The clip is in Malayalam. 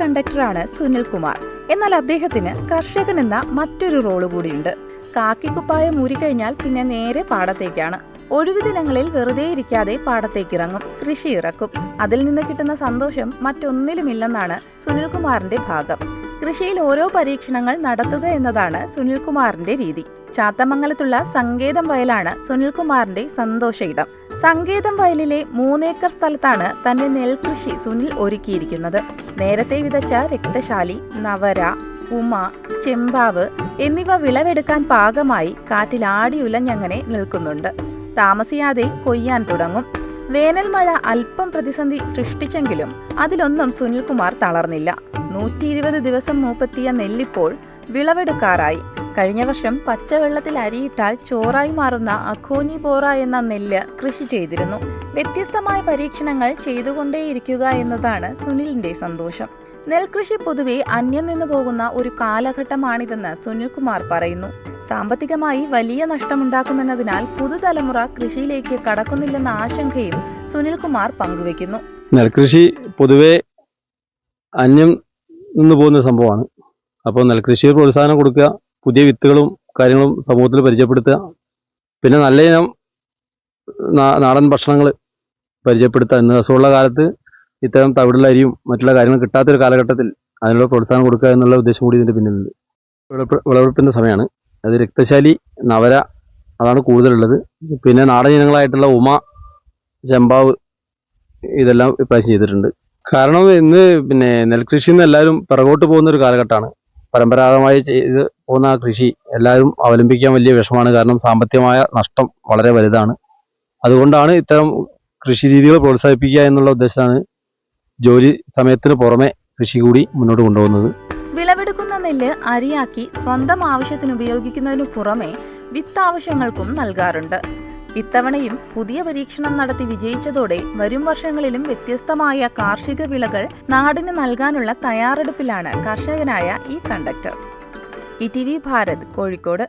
കണ്ടക്ടറാണ് സുനിൽകുമാർ. എന്നാൽ അദ്ദേഹത്തിന് കർഷകൻ എന്ന മറ്റൊരു റോൾ കൂടിയുണ്ട്. കാക്കിക്കുപ്പായം ഊരിക്കഴിഞ്ഞാൽ പിന്നെ നേരെ പാടത്തേക്കാണ്. ഒഴിവു ദിനങ്ങളിൽ വെറുതെ ഇരിക്കാതെ പാടത്തേക്ക് ഇറങ്ങും. കൃഷി ഇറക്കും. അതിൽ നിന്ന് കിട്ടുന്ന സന്തോഷം മറ്റൊന്നിലുമില്ലെന്നാണ് സുനിൽകുമാറിന്റെ ഭാഗം. കൃഷിയിൽ ഓരോ പരീക്ഷണങ്ങൾ നടത്തുക എന്നതാണ് സുനിൽകുമാറിന്റെ രീതി. ചാത്തമംഗലത്തുള്ള സങ്കേതം വയലാണ് സുനിൽകുമാറിന്റെ സന്തോഷ ഇടം. സങ്കേതം വയലിലെ മൂന്നേക്കർ സ്ഥലത്താണ് തന്റെ നെൽകൃഷി സുനിൽ ഒരുക്കിയിരിക്കുന്നത്. നേരത്തെ വിതച്ച രക്തശാലി നവര ഉമ ചെമ്പാവ് എന്നിവ വിളവെടുക്കാൻ പാകമായി കാറ്റിൽ ആടി ഉലഞ്ഞങ്ങനെ നിൽക്കുന്നുണ്ട്. താമസിയാതെ കൊയ്യാൻ തുടങ്ങും. വേനൽ മഴ അല്പം പ്രതിസന്ധി സൃഷ്ടിച്ചെങ്കിലും അതിലൊന്നും സുനിൽകുമാർ തളർന്നില്ല. നൂറ്റി ഇരുപത് ദിവസം മൂപ്പത്തിയ നെല്ലിപ്പോൾ വിളവെടുക്കാറായി. കഴിഞ്ഞ വർഷം പച്ചവെള്ളത്തിൽ അരിയിട്ടാൽ ചോറായി മാറുന്ന അഖോനി ബോറ എന്ന നെല്ല് കൃഷി ചെയ്തിരുന്നു. വ്യത്യസ്തമായ പരീക്ഷണങ്ങൾ ചെയ്തുകൊണ്ടേയിരിക്കുക എന്നതാണ് സുനിലിന്റെ സന്തോഷം. നെൽകൃഷി പൊതുവെ അന്യം നിന്നു പോകുന്ന ഒരു കാലഘട്ടമാണിതെന്ന് സുനിൽകുമാർ പറയുന്നു. സാമ്പത്തികമായി വലിയ നഷ്ടമുണ്ടാക്കുമെന്നതിനാൽ പുതുതലമുറ കൃഷിയിലേക്ക് കടക്കുന്നില്ലെന്ന ആശങ്കയും സുനിൽകുമാർ പങ്കുവെക്കുന്നു നെൽകൃഷി പൊതുവെ അന്യം നിന്ന് പോകുന്ന സംഭവമാണ്. അപ്പോൾ നെൽകൃഷിയെ പ്രോത്സാഹനം കൊടുക്കുക പുതിയ വിത്തുകളും കാര്യങ്ങളും സമൂഹത്തിൽ പരിചയപ്പെടുത്തുക. പിന്നെ നല്ല ഇനം നാടൻ ഭക്ഷണങ്ങൾ പരിചയപ്പെടുത്തുക. ഇന്ന് രസമുള്ള കാലത്ത് ഇത്തരം തവിടുള്ള അരിയും മറ്റുള്ള കാര്യങ്ങളും കിട്ടാത്തൊരു കാലഘട്ടത്തിൽ അതിനുള്ള പ്രോത്സാഹനം കൊടുക്കുക എന്നുള്ള ഉദ്ദേശം കൂടി ഇതിന്റെ പിന്നിലുണ്ട്. വിളവെടുപ്പ് വിളവെടുപ്പിന്റെ സമയമാണ്. അത് രക്തശാലി നവര അതാണ് കൂടുതലുള്ളത്. പിന്നെ നാടൻ ഇനങ്ങളായിട്ടുള്ള ഉമ ചെമ്പാവ് ഇതെല്ലാം ഇപ്രാവശ്യം ചെയ്തിട്ടുണ്ട്. കാരണം ഇന്ന് പിന്നെ നെൽകൃഷിന്ന് എല്ലാവരും പിറകോട്ട് പോകുന്ന ഒരു കാലഘട്ടമാണ്. പരമ്പരാഗതമായി ചെയ്ത് പോകുന്ന ആ കൃഷി എല്ലാവരും അവലംബിക്കാൻ വലിയ വിഷമാണ് കാരണം സാമ്പത്തികമായ നഷ്ടം വളരെ വലുതാണ്. അതുകൊണ്ടാണ് ഇത്തരം കൃഷി രീതികൾ പ്രോത്സാഹിപ്പിക്കുക എന്നുള്ള ഉദ്ദേശമാണ് ജോലി സമയത്തിന് പുറമെ കൃഷി കൂടി മുന്നോട്ട് കൊണ്ടുപോകുന്നത്. വിളവെടുക്കുന്ന നെല്ല് അരിയാക്കി സ്വന്തം ആവശ്യത്തിന് ഉപയോഗിക്കുന്നതിനു പുറമെ വിത്താവശ്യങ്ങൾക്കും നൽകാറുണ്ട്. ഇത്തവണയും പുതിയ പരീക്ഷണം നടത്തി വിജയിച്ചതോടെ വരും വർഷങ്ങളിലും വ്യത്യസ്തമായ കാർഷിക വിളകൾ നാടിന് നൽകാനുള്ള തയ്യാറെടുപ്പിലാണ് കർഷകനായ ഈ conductor. E T V Bharat Kozhikode.